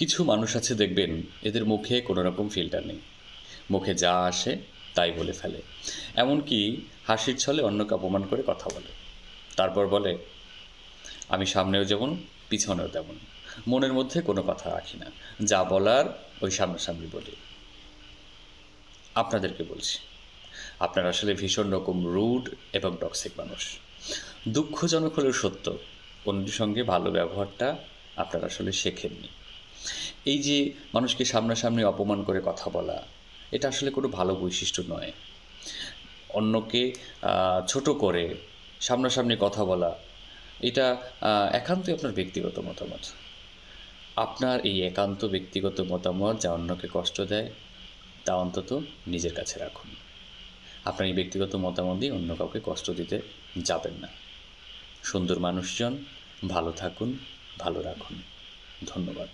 কিছু মানুষ আছে দেখবেন, এদের মুখে কোনো রকম ফিল্টার নেই। মুখে যা আসে, তাই বলে ফেলে। এমনকি হাসির ছলে অন্যকে অপমান করে কথা বলে। তারপর বলে, আমি সামনেও যেমন পিছনেও তেমন মনের মধ্যে কোনো কথা রাখি না। যা বলার, ওই সামনাসামনি বলি। আপনাদেরকে বলছি, আপনারা আসলে ভীষণ রকম রুড এবং টক্সিক মানুষ। দুঃখজনক হলেও সত্য অন্যের সঙ্গে ভালো ব্যবহারটা আপনারা আসলে শেখেননি। এই যে মানুষকে সামনাসামনি অপমান করে কথা বলা, এটা আসলে কোনো ভালো বৈশিষ্ট্য নয়। অন্যকে ছোট করে সামনাসামনি কথা বলা, এটা একান্তই আপনার ব্যক্তিগত মতামত। আপনার এই একান্ত ব্যক্তিগত মতামত যা অন্যকে কষ্ট দেয়, তা অন্তত নিজের কাছে রাখুন। আপনার এই ব্যক্তিগত মতামত দিয়ে অন্য কাউকে কষ্ট দিতে যাবেন না। সুন্দর মানুষজন, ভালো থাকুন, ভালো রাখুন। ধন্যবাদ।